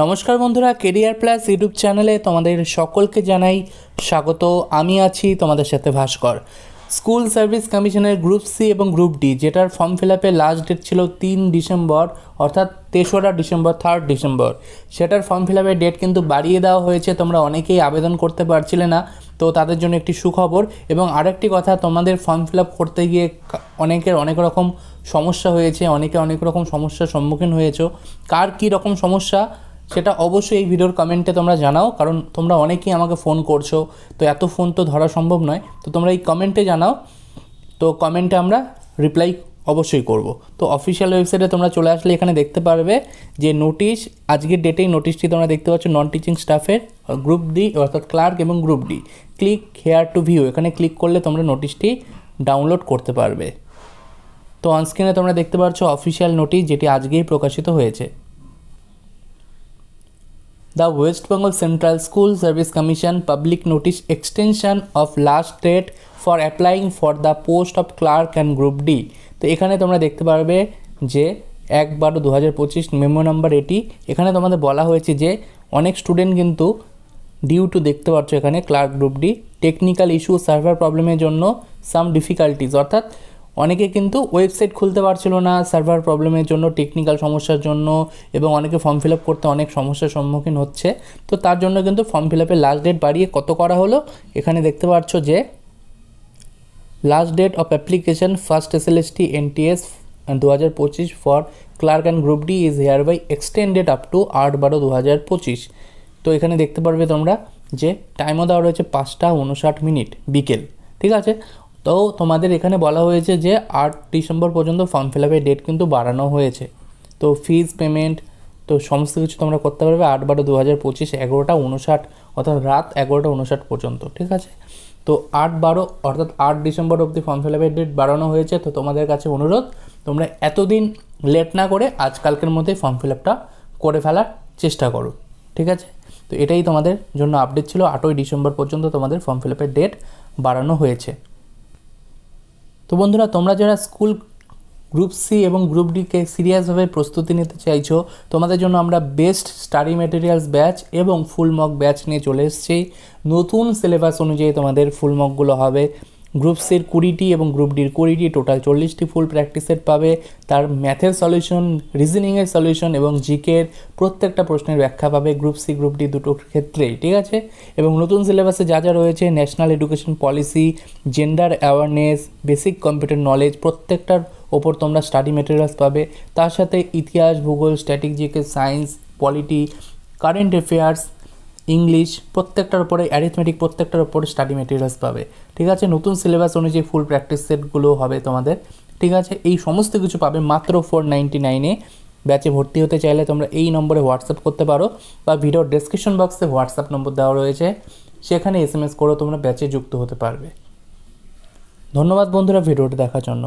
নমস্কার বন্ধুরা career plus YouTube চ্যানেলে তোমাদের সকলকে জানাই স্বাগত। আমি আছি তোমাদের সাথে ভাস্কর। স্কুল সার্ভিস কমিশনের গ্রুপ সি এবং গ্রুপ ডি যেটার ফর্ম ফিল আপের লাস্ট ডেট ছিল তিন ডিসেম্বর, অর্থাৎ তেসরা ডিসেম্বর থার্ড ডিসেম্বর। সেটার ফর্ম ফিল আপের ডেট কিন্তু বাড়িয়ে দেওয়া হয়েছে, তোমরা অনেকেই আবেদন করতে পারছিলে না, তো তাদের জন্য একটি সুখবর। এবং আরেকটি কথা, তোমাদের ফর্ম ফিল আপ করতে গিয়ে অনেকের অনেক রকম সমস্যা হয়েছে, অনেকে অনেক রকম সমস্যার সম্মুখীন হয়েছো। কার কী রকম সমস্যা? সেটা অবশ্যই এই ভিডিওর কমেন্টে তোমরা জানাও, কারণ তোমরা অনেকেই আমাকে ফোন করছ, তো এত ফোন তো ধরা সম্ভব নয়, তো তোমরা এই কমেন্টে জানাও, তো কমেন্টে আমরা রিপ্লাই অবশ্যই করব। তো অফিসিয়াল ওয়েবসাইটে তোমরা চলে আসলে এখানে দেখতে পারবে যে নোটিশ আজকের ডেটেই নোটিশটি তোমরা দেখতে পাচ্ছ নন টিচিং স্টাফের গ্রুপ ডি অর্থাৎ ক্লার্ক এবং group D click here to view এখানে ক্লিক করলে তোমরা নোটিশটি ডাউনলোড করতে পারবে। তো অনস্ক্রিনে তোমরা দেখতে পাচ্ছ অফিসিয়াল নোটিশ যেটি আজকেই প্রকাশিত হয়েছে। The West Bengal Central School Service Commission public notice extension of last date for applying for the post of clerk and group D. তো এখানে তোমরা দেখতে পারবে যে এক বারো দু হাজার পঁচিশ মেমো নাম্বার এটি। এখানে তোমাদের বলা হয়েছে যে অনেক স্টুডেন্ট কিন্তু ডিউ টু দেখতে পাচ্ছ এখানে clerk group D technical issue server প্রবলেমের জন্য সাম ডিফিকাল্টিজ অর্থাৎ অনেকে কিন্তু ওয়েবসাইট খুলতে পারছিল না সার্ভার প্রবলেমের জন্য টেকনিক্যাল সমস্যার জন্য, এবং অনেকে ফর্ম ফিল আপ করতে অনেক সমস্যার সম্মুখীন হচ্ছে। তো তার জন্য কিন্তু ফর্ম ফিল আপের লাস্ট ডেট বাড়িয়ে কত করা হলো? এখানে দেখতে পাচ্ছ যে last date of application first S L S T N T S দু হাজার পঁচিশ for clerk and group D is here by extended up to আট বারো দু হাজার পঁচিশ। তো এখানে দেখতে পারবে তোমরা যে টাইমও দেওয়া রয়েছে পাঁচটা উনষাট মিনিট, বিকেল। ঠিক আছে? তো তোমাদের এখানে বলা হয়েছে যে আট ডিসেম্বর পর্যন্ত ফর্ম ফিল আপের ডেট কিন্তু বাড়ানো হয়েছে। তো ফিজ পেমেন্ট তো সমস্ত কিছু তোমরা করতে পারবে আট বারো দু হাজার পঁচিশ এগারোটা উনষাট অর্থাৎ রাত এগারোটা উনষাট পর্যন্ত, ঠিক আছে? তো আট বারো, অর্থাৎ আট ডিসেম্বর অবধি ফর্ম ফিল আপের ডেট বাড়ানো হয়েছে, তো তোমাদের কাছে অনুরোধ, তোমরা এতদিন লেট না করে আজকালকের মধ্যেই ফর্ম ফিল আপটা করে ফেলার চেষ্টা করো, ঠিক আছে? তো এটাই তোমাদের জন্য আপডেট ছিল, আটই ডিসেম্বর পর্যন্ত তোমাদের ফর্ম ফিল আপের ডেট বাড়ানো হয়েছে। তো বন্ধুরা, তোমরা যারা স্কুল গ্রুপ সি এবং গ্রুপ ডিকে সিরিয়াসভাবে প্রস্তুতি নিতে চাইছো, তোমাদের জন্য আমরা বেস্ট স্টাডি মেটেরিয়ালস ব্যাচ এবং ফুল মক ব্যাচ নিয়ে চলে এসেছি। নতুন সিলেবাস অনুযায়ী তোমাদের ফুল মকগুলো হবে। গ্রুপ সির কুড়িটি এবং গ্রুপ ডির কুড়িটি, টোটাল চল্লিশটি ফুল প্র্যাকটিস সেট পাবে। তার ম্যাথের সলিউশন রিজনিংয়ের সলিউশন এবং জিকের প্রত্যেকটা প্রশ্নের ব্যাখ্যা পাবে গ্রুপ সি, গ্রুপ ডি দুটোর ক্ষেত্রেই, ঠিক আছে? এবং নতুন সিলেবাসে যা যা রয়েছে, national education policy, gender awareness, basic computer knowledge, প্রত্যেকটার ওপর তোমরা স্টাডি মেটেরিয়ালস পাবে। তার সাথে ইতিহাস, ভূগোল, static, GK, science, polity, current affairs English, প্রত্যেকটার উপরে অ্যারিথমেটিক প্রত্যেকটার উপরে স্টাডি মেটেরিয়ালস পাবে। ঠিক আছে? নতুন সিলেবাস অনুযায়ী ফুল প্র্যাকটিস সেটগুলো হবে তোমাদের। ঠিক আছে? এই সমস্ত কিছু পাবে মাত্র ফোর নাইনটি নাইনে ব্যাচে ভর্তি হতে চাইলে তোমরা এই নম্বরে হোয়াটসঅ্যাপ করতে পারো বা ভিডিওর ডেসক্রিপশন বক্সে হোয়াটসঅ্যাপ নম্বর দেওয়া রয়েছে। সেখানে এস এম এস করেও তোমরা ব্যাচে যুক্ত হতে পারবে। ধন্যবাদ বন্ধুরা ভিডিওটি দেখার জন্য।